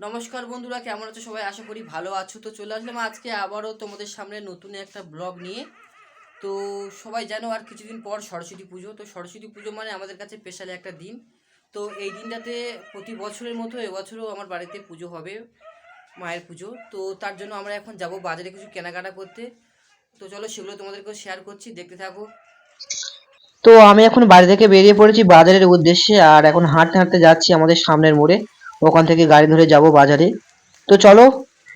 নমস্কার বন্ধুরা, কেমন আছো সবাই? আশা করি ভালো আছো। তো চলে আসলাম আজকে আবারও তোমাদের সামনে নতুন একটা ব্লগ নিয়ে। তো সবাই জানো, আর কিছুদিন পর সরস্বতী পুজো। তো সরস্বতী পুজো মানে আমাদের কাছে স্পেশাল একটা দিন। তো এই দিনটাতে প্রতি বছরের মতো এবছরও আমার বাড়িতে পুজো হবে, মায়ের পুজো। তো তার জন্য আমরা এখন যাব বাজারে কিছু কেনাকাটা করতে। তো চলো সেগুলো তোমাদেরকে শেয়ার করছি, দেখতে থাকো। তো আমি এখন বাড়ি থেকে বেরিয়ে পড়েছি বাজারের উদ্দেশ্যে, আর এখন হাঁটতে হাঁটতে যাচ্ছি আমাদের সামনের মোড়ে। ওখান থেকে গাড়ি ধরে যাব বাজারে। তো চলো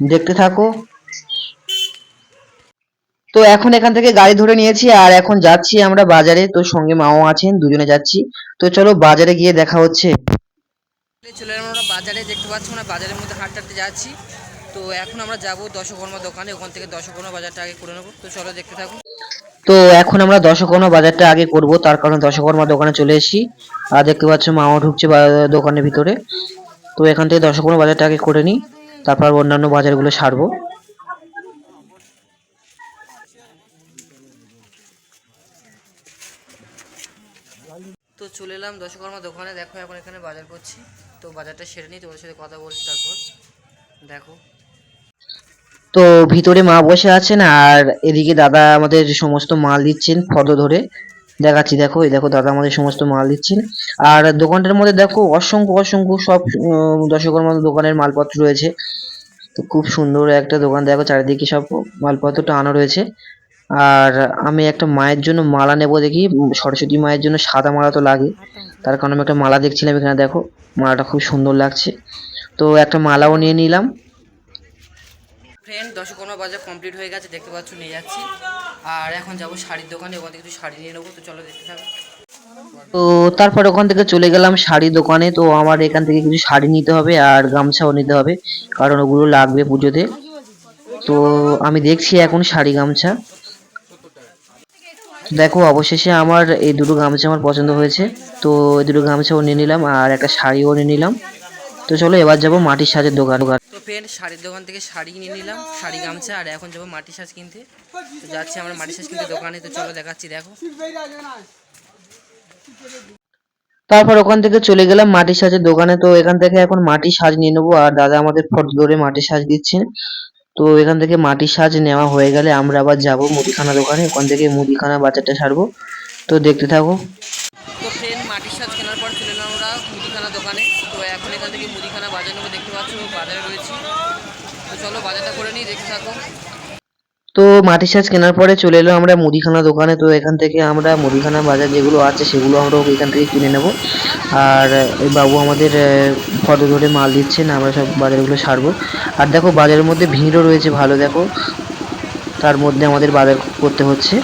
দেখতে থাকো। তো এখন এখান থেকে গাড়ি ধরে নিয়েছি আর এখন যাচ্ছি আমরা বাজারে। তো সঙ্গে মাও আছেন দুজনে যাচ্ছি। তো চলো বাজারে গিয়ে দেখা হচ্ছে। চলে এলাম আমরা বাজারে দেখতে পাচ্ছি আমরা বাজারের মধ্যে হাঁটতে হাঁটতে যাচ্ছি। তো এখন আমরা যাব দশকর্মা দোকানে ওখান থেকে দশকর্মা বাজারটা আগে করে নেব। তো চলো দেখতে থাকো। তো এখন আমরা দশকর্মা বাজারটা আগে করব তার কারণে দশকর্মা দোকানে চলে এসেছি। আর দেখতে পাচ্ছ মাও ঢুকছে দোকানের ভিতরে। তো এখান থেকে দশ দশকর্মা বাজারটা আগে করে নিই তারপর অন্যান্য বাজারগুলো সারবো। তো চলে এলাম দশকর্মা দোকানে দেখো এখন এখানে বাজার করছি। তো বাজারটা সেরে নিই তোমাদের সাথে কথা বলছি তারপর। দেখো। তো ভিতরে মা বসে আছেন আর এদিকে দাদা আমাদের সমস্ত মাল দিচ্ছেন ফটো ধরে। দেখাচ্ছি দেখো এই দেখো দাদা আমাদের সমস্ত মাল দিচ্ছেন। আর দোকানটার মধ্যে দেখো অসংখ্য অসংখ্য সব উম, মতো দোকানের মালপত্র রয়েছে। তো খুব সুন্দর একটা দোকান দেখো চারিদিকে সব মালপত্র টানানো রয়েছে। আর আমি একটা মায়ের জন্য মালা নেব দেখি সরস্বতী মায়ের জন্য সাদা মালা তো লাগে। তার কারণে আমি একটা মালা দেখছিলাম এখানে দেখো মালাটা খুব সুন্দর লাগছে। তো একটা মালাও নিয়ে নিলাম। ফ্রেন্ড দশকর্মা বাজার কমপ্লিট হয়ে গেছে, দেখতে পাচ্ছ, নিয়ে যাচ্ছি। আর এখন যাব শাড়ির দোকানে, ওখান থেকে শাড়ি নিয়ে নেব, তো চলো দেখতে থাকো। তো তারপর ওখান থেকে চলে গেলাম শাড়ি দোকানে, তো আমার এখান থেকে কিছু শাড়ি নিতে হবে আর গামছাও নিতে হবে, কারণ ওগুলো লাগবে পুজোতে। তো আমি দেখছি এখন শাড়ি গামছা। দেখো, অবশেষে আমার এই দুটো গামছা আমার পছন্দ হয়েছে। তো এই দুটো গামছাও নিয়ে নিলাম আর একটা শাড়িও নিয়ে নিলাম। তো চলো, এবার যাব মাটির সাজের দোকান। ফ্রেন্ড শাড়ির দোকান থেকে শাড়ি নিয়ে নিলাম, শাড়ি গামছা, আর এখন যাব মাটি সাজ কিনতে। তো যাচ্ছি আমরা মাটি সাজ কিনতে দোকানে, তো চলো দেখাচ্ছি, দেখো। তারপর ওখান থেকে চলে গেলাম মাটির সাজের দোকানে, তো এখান থেকে এখন মাটির সাজ নিয়ে নেব, আর দাদা আমাদের ফটো ধরে মাটির সাজ দিচ্ছেন। তো এখান থেকে মাটির সাজ নেওয়া হয়ে গেলে আমরা আবার যাব মুদিখানা দোকানে, ওখান থেকে মুদিখানা বাজারটা সারবো। তো দেখতে থাকো তো ফ্রেন্ড মাটির সাজ কেনার পর চলে এলাম আমরা মুদিখানা দোকানে তো এখন এখান থেকে মুদিখানা বাজার নেব, দেখতে পাচ্ছ, বাজারে রয়েছি। তো চলো বাজারটা করে নিই, দেখতে থাকো। তো মাটির সাজ কেনার পরে চলে এলো আমরা মুদিখানা দোকানে। তো এখান থেকে আমরা মুদিখানা বাজার যেগুলো আছে, সেগুলো আমরা এখান থেকে কিনে নেব। আর বাবু আমাদের ফটো ধরে মাল দিচ্ছেন, আমরা সব বাজারগুলো সারবো। আর দেখো বাজারের মধ্যে ভিড়ও রয়েছে ভালো, দেখো। তার মধ্যে আমাদের বাজার করতে হচ্ছে।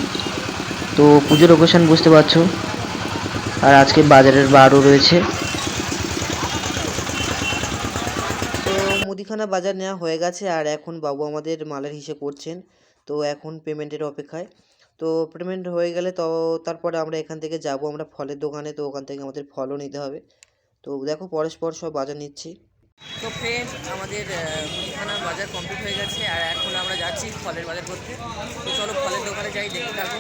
তো পুজোর ওকেশন বুঝতে পারছ। আর আজকে বাজারের বারও রয়েছে তো মুদিখানা বাজার নেওয়া হয়ে গেছে আর এখন বাবু আমাদের মালের হিসেব করছেন। তো এখন পেমেন্টের অপেক্ষায়। তো পেমেন্ট হয়ে গেলে তো তারপরে আমরা এখান থেকে যাব। আমরা ফলের দোকানে, তো ওখান থেকে আমাদের ফলও নিতে হবে। তো দেখো পরস্পর সব বাজার নিচ্ছি। তো ফ্রেন্ড আমাদের মুদিখানার বাজার কমপ্লিট হয়ে গেছে। আর এখন আমরা যাচ্ছি ফলের বাজার করতে। তো চলো ফলের দোকানে যাই, দেখতে থাকো।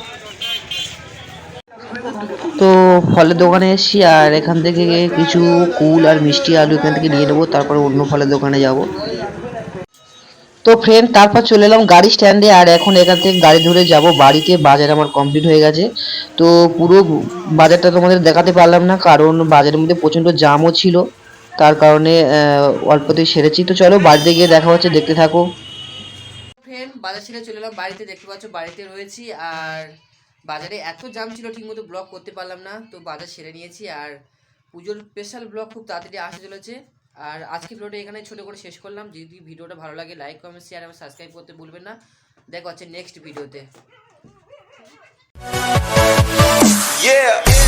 তো ফলের দোকানে এসেছি, আর এখান থেকে কিছু কুল আর মিষ্টি আলু এখান থেকে নিয়ে নেব, তারপরে অন্য ফলের দোকানে যাব। তো ফ্রেন্ড তারপর চলে এলাম গাড়ি স্ট্যান্ডে আর এখন এখান থেকে গাড়ি ধরে যাব। বাড়িতে বাজার আমার কমপ্লিট হয়ে গেছে। তো পুরো বাজারটা তোমাদের দেখাতে পারলাম না, কারণ বাজারের মধ্যে প্রচণ্ড জামও ছিল। তার কারণে অল্পতেই সেরেছি। তো চলো বাড়িতে গিয়ে দেখা হচ্ছে, দেখতে থাকো। ফ্রেন্ড বাজার ছেড়ে চলে এলাম বাড়িতে, দেখতে পাচ্ছ বাড়িতে রয়েছি, আর বাজারে এত জাম ছিল ঠিকমতো ব্লগ করতে পারলাম না, তো বাজার সেরে নিয়েছি আর পুজোর স্পেশাল ব্লগ খুব তাড়াতাড়ি আসতে চলেছে। আর আজকে ভিডিওটা এখানে ছোটো করে শেষ করলাম। যদি ভিডিওটা ভালো লাগে লাইক কমেন্ট শেয়ার এবং সাবস্ক্রাইব করতে ভুলবেন না। দেখা হচ্ছে নেক্সট ভিডিওতে Yeah.